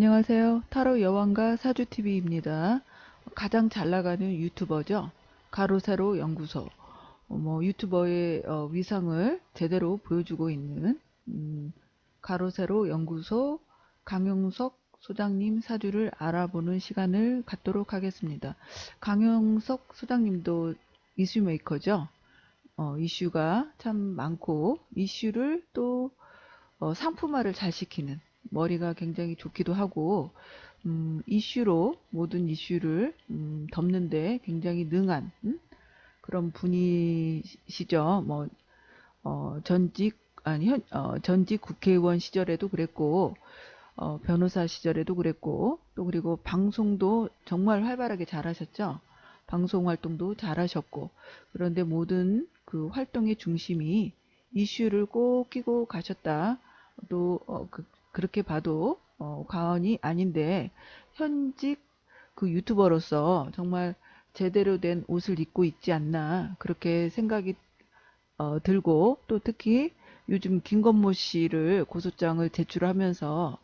안녕하세요. 타로 여왕과 사주TV입니다. 가장 잘 나가는 유튜버죠. 가로세로 연구소. 어, 뭐 유튜버의 어, 위상을 제대로 보여주고 있는 음, 가로세로 연구소 강용석 소장님 사주를 알아보는 시간을 갖도록 하겠습니다. 강용석 소장님도 이슈 메이커죠. 어, 이슈가 참 많고 이슈를 또 어, 상품화를 잘 시키는 머리가 굉장히 좋기도 하고 음, 이슈로 모든 이슈를 음, 덮는데 굉장히 능한 음? 그런 분이시죠. 뭐 어, 전직 아니 현, 어, 전직 국회의원 시절에도 그랬고 어, 변호사 시절에도 그랬고 또 그리고 방송도 정말 활발하게 잘하셨죠. 방송 활동도 잘하셨고 그런데 모든 그 활동의 중심이 이슈를 꼭 끼고 가셨다. 또 어, 그, 그렇게 봐도 어, 과언이 아닌데 현직 그 유튜버로서 정말 제대로 된 옷을 입고 있지 않나 그렇게 생각이 어, 들고 또 특히 요즘 김건모 씨를 고소장을 제출하면서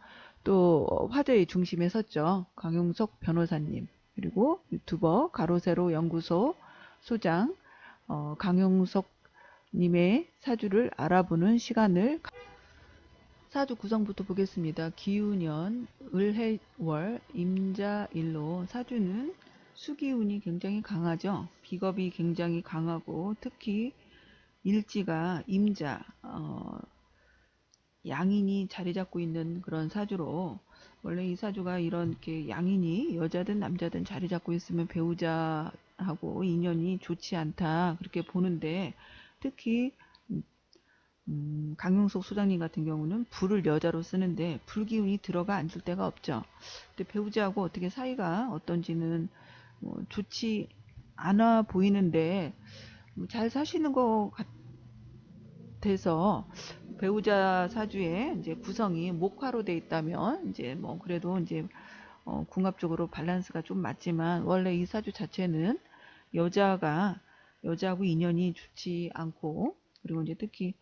또 화제의 중심에 섰죠. 강용석 변호사님 그리고 유튜버 가로세로 연구소 소장 어, 강용석 님의 사주를 알아보는 시간을 사주 구성부터 보겠습니다. 기운년, 을해월, 임자일로 사주는 수기운이 굉장히 강하죠. 비겁이 굉장히 강하고 특히 일지가 임자, 어, 양인이 자리 잡고 있는 그런 사주로 원래 이 사주가 이런 게 양인이 여자든 남자든 자리 잡고 있으면 배우자하고 인연이 좋지 않다 그렇게 보는데 특히 음, 강용석 소장님 같은 경우는 불을 여자로 쓰는데 불기운이 들어가 앉을 데가 없죠. 근데 배우자하고 어떻게 사이가 어떤지는 뭐 좋지 않아 보이는데 뭐잘 사시는 것 같아서 배우자 사주에 이제 구성이 목화로 돼 있다면 이제 뭐 그래도 이제 어, 궁합적으로 밸런스가 좀 맞지만 원래 이 사주 자체는 여자가 여자하고 인연이 좋지 않고 그리고 이제 특히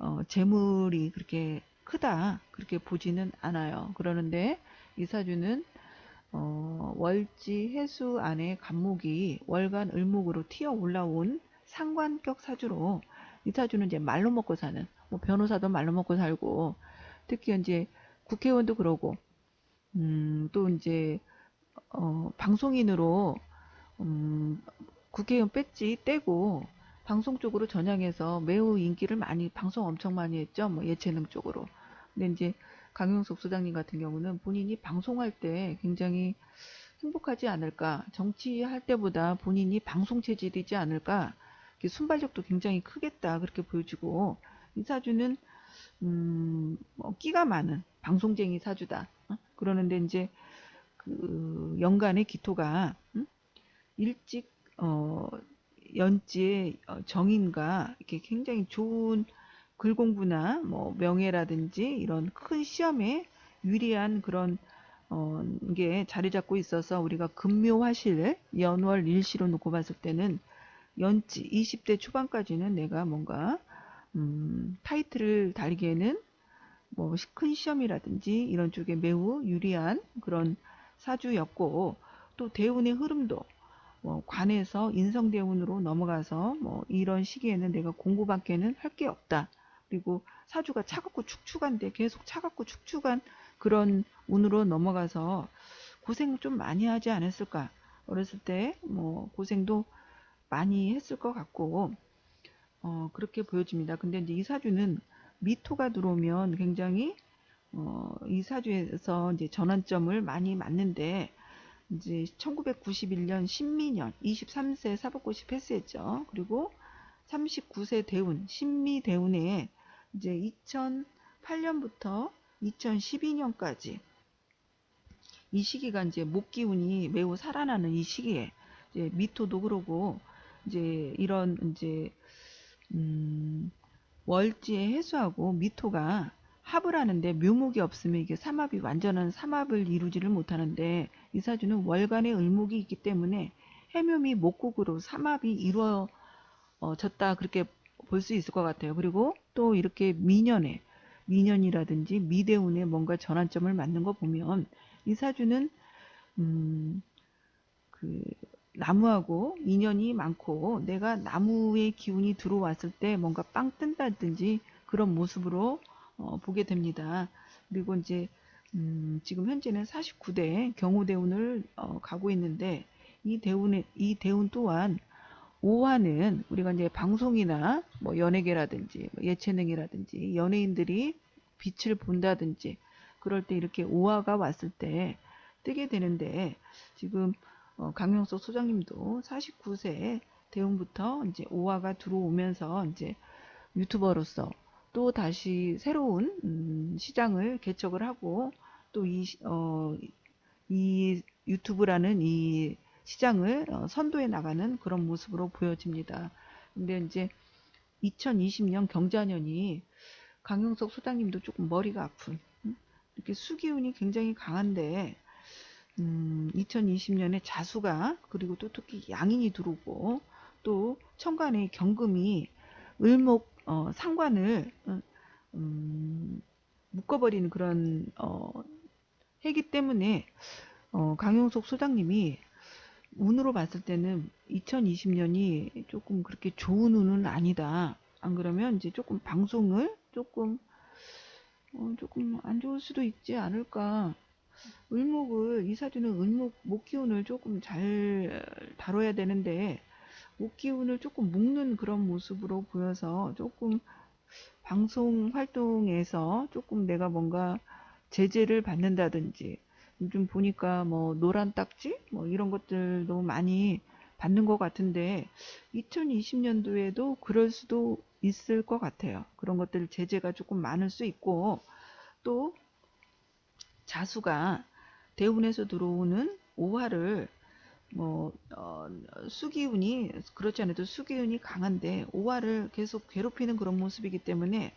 어, 재물이 그렇게 크다 그렇게 보지는 않아요. 그러는데 이 사주는 어, 월지 해수 안에 간목이 월간 을목으로 튀어 올라온 상관격 사주로 이 사주는 이제 말로 먹고 사는 뭐 변호사도 말로 먹고 살고 특히 이제 국회의원도 그러고 음, 또 이제 어, 방송인으로 음, 국회의원 배지 떼고 방송 쪽으로 전향해서 매우 인기를 많이 방송 엄청 많이 했죠. 뭐 예체능 쪽으로. 근데 이제 강용석 소장님 같은 경우는 본인이 방송할 때 굉장히 행복하지 않을까 정치할 때보다 본인이 방송 체질이지 않을까 순발력도 굉장히 크겠다 그렇게 보여지고 이 사주는 음, 뭐 끼가 많은 방송쟁이 사주다 어? 그러는데 이제 그 연간의 기토가 음? 일찍 어, 연지의 어, 정인과 이렇게 굉장히 좋은 글 공부나 뭐 명예라든지 이런 큰 시험에 유리한 그런 어, 게 자리 잡고 있어서 우리가 금묘화실 연월 일시로 놓고 봤을 때는 연지 20대 초반까지는 내가 뭔가 음, 타이틀을 달기에는 뭐 큰 시험이라든지 이런 쪽에 매우 유리한 그런 사주였고 또 대운의 흐름도 뭐 관에서 인성대운으로 넘어가서 뭐 이런 시기에는 내가 공부밖에는 할 게 없다. 그리고 사주가 차갑고 축축한데 계속 차갑고 축축한 그런 운으로 넘어가서 고생 좀 많이 하지 않았을까. 어렸을 때 뭐 고생도 많이 했을 것 같고 어 그렇게 보여집니다. 근데 이제 이 사주는 미토가 들어오면 굉장히 어 이 사주에서 이제 전환점을 많이 맞는데 이제 1991년 신미년 23세 사법고시 패스했죠. 그리고 39세 대운, 신미 대운에 이제 2008년부터 2012년까지 이 시기가 이제 목기운이 매우 살아나는 이 시기에 이제 미토도 그러고 이제 이런 이제 음 월지의 해수하고 미토가 합을 하는데 묘목이 없으면 이게 삼합이 완전한 삼합을 이루지를 못하는데 이 사주는 월간의 을목이 있기 때문에 해묘미 목국으로 삼합이 이루어졌다 그렇게 볼 수 있을 것 같아요. 그리고 또 이렇게 미년에 미년이라든지 미대운에 뭔가 전환점을 맞는 거 보면 이 사주는 음, 그 나무하고 인연이 많고 내가 나무의 기운이 들어왔을 때 뭔가 빵 뜬다든지 그런 모습으로 어, 보게 됩니다. 그리고 이제 음, 지금 현재는 49대 경호대운을 어, 가고 있는데 이 대운의 이 대운 또한 오화는 우리가 이제 방송이나 뭐 연예계라든지 뭐 예체능이라든지 연예인들이 빛을 본다든지 그럴 때 이렇게 오화가 왔을 때 뜨게 되는데 지금 어, 강명석 소장님도 49세 대운부터 이제 오화가 들어오면서 이제 유튜버로서 또 다시 새로운 음, 시장을 개척을 하고 또이 어, 이 유튜브라는 이 시장을 어, 선도해 나가는 그런 모습으로 보여집니다. 근데 이제 2020년 경자년이 강용석 소장님도 조금 머리가 아픈 음? 이렇게 수기운이 굉장히 강한데 음, 2020년에 자수가 그리고 또 특히 양인이 들어오고 또 천간에 경금이 을목 어, 상관을 어, 음, 묶어버리는 그런 어, 해기 때문에 어, 강용석 소장님이 운으로 봤을 때는 2020년이 조금 그렇게 좋은 운은 아니다. 안 그러면 이제 조금 방송을 조금 어, 조금 안 좋을 수도 있지 않을까. 을목을 이 사주는 을목 목 기운을 조금 잘 다뤄야 되는데 목 기운을 조금 묶는 그런 모습으로 보여서 조금 방송 활동에서 조금 내가 뭔가 제재를 받는다든지 요즘 보니까 뭐 노란 딱지 뭐 이런 것들도 많이 받는 것 같은데 2020년도에도 그럴 수도 있을 것 같아요. 그런 것들 제재가 조금 많을 수 있고 또 자수가 대운에서 들어오는 오화를 뭐 어, 수기운이 그렇지 않아도 수기운이 강한데 오화를 계속 괴롭히는 그런 모습이기 때문에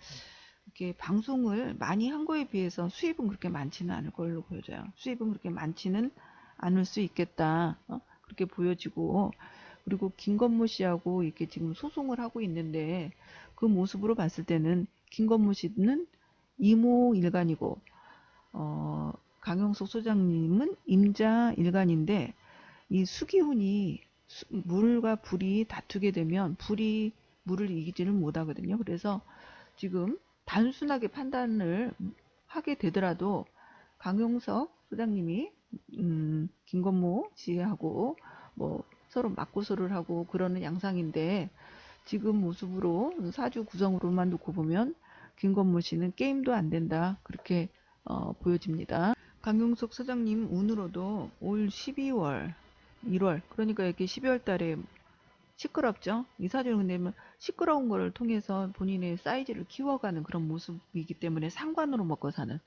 이렇게 방송을 많이 한 거에 비해서 수입은 그렇게 많지는 않을 걸로 보여져요. 수입은 그렇게 많지는 않을 수 있겠다. 어? 그렇게 보여지고 그리고 김건모 씨하고 이렇게 지금 소송을 하고 있는데 그 모습으로 봤을 때는 김건모 씨는 이모 일간이고 어, 강영석 소장님은 임자 일간인데 이 수기운이 수, 물과 불이 다투게 되면 불이 물을 이기지를 못하거든요. 그래서 지금 단순하게 판단을 하게 되더라도 강용석 소장님이 음, 김건모 씨하고 뭐 서로 맞고서를 하고 그러는 양상인데 지금 모습으로 사주 구성으로만 놓고 보면 김건모 씨는 게임도 안 된다 그렇게 어, 보여집니다. 강용석 소장님 운으로도 올 12월, 1월 그러니까 이렇게 12월 달에 시끄럽죠. 이 사주는 근데 뭐 시끄러운 거를 통해서 본인의 사이즈를 키워가는 그런 모습이기 때문에 상관으로 먹고 사는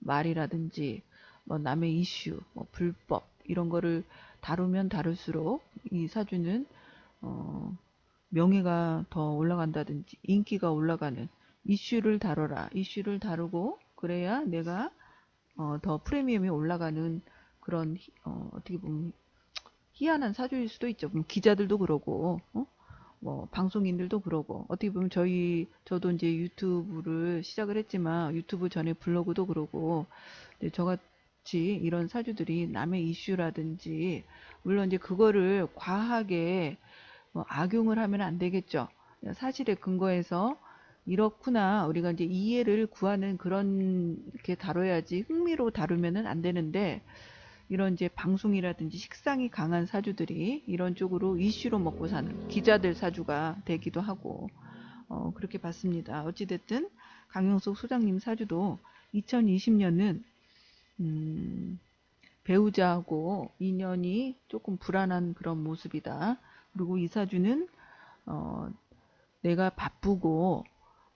말이라든지 뭐 남의 이슈, 뭐 불법 이런 거를 다루면 다룰수록 이 사주는 어, 명예가 더 올라간다든지 인기가 올라가는 이슈를 다뤄라. 이슈를 다루고 그래야 내가 어, 더 프리미엄이 올라가는 그런 어, 어떻게 보면 희한한 사주일 수도 있죠. 뭐 기자들도 그러고, 어? 뭐 방송인들도 그러고 어떻게 보면 저희 저도 이제 유튜브를 시작을 했지만 유튜브 전에 블로그도 그러고 저같이 이런 사주들이 남의 이슈라든지 물론 이제 그거를 과하게 뭐 악용을 하면 안 되겠죠. 사실에 근거해서 이렇구나 우리가 이제 이해를 구하는 그런 게 다뤄야지 흥미로 다루면은 안 되는데 이런 이제 방송이라든지 식상이 강한 사주들이 이런 쪽으로 이슈로 먹고 사는 기자들 사주가 되기도 하고 어, 그렇게 봤습니다. 어찌됐든 강영석 소장님 사주도 2020년은 음, 배우자하고 인연이 조금 불안한 그런 모습이다. 그리고 이 사주는 어, 내가 바쁘고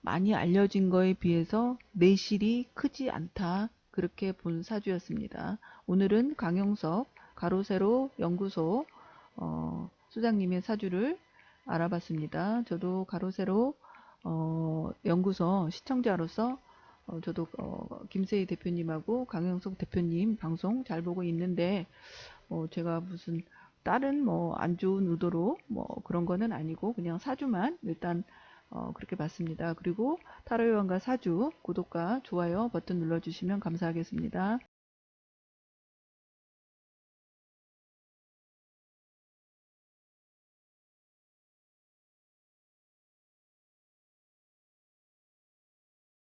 많이 알려진 거에 비해서 내실이 크지 않다. 그렇게 본 사주였습니다. 오늘은 강영석 가로세로 연구소 어, 수장님의 사주를 알아봤습니다. 저도 가로세로 어, 연구소 시청자로서 어, 저도 어, 김세희 대표님하고 강영석 대표님 방송 잘 보고 있는데 어, 제가 무슨 다른 뭐 안 좋은 의도로 뭐 그런 거는 아니고 그냥 사주만 일단 어, 그렇게 봤습니다. 그리고 타로요원과 사주 구독과 좋아요 버튼 눌러주시면 감사하겠습니다.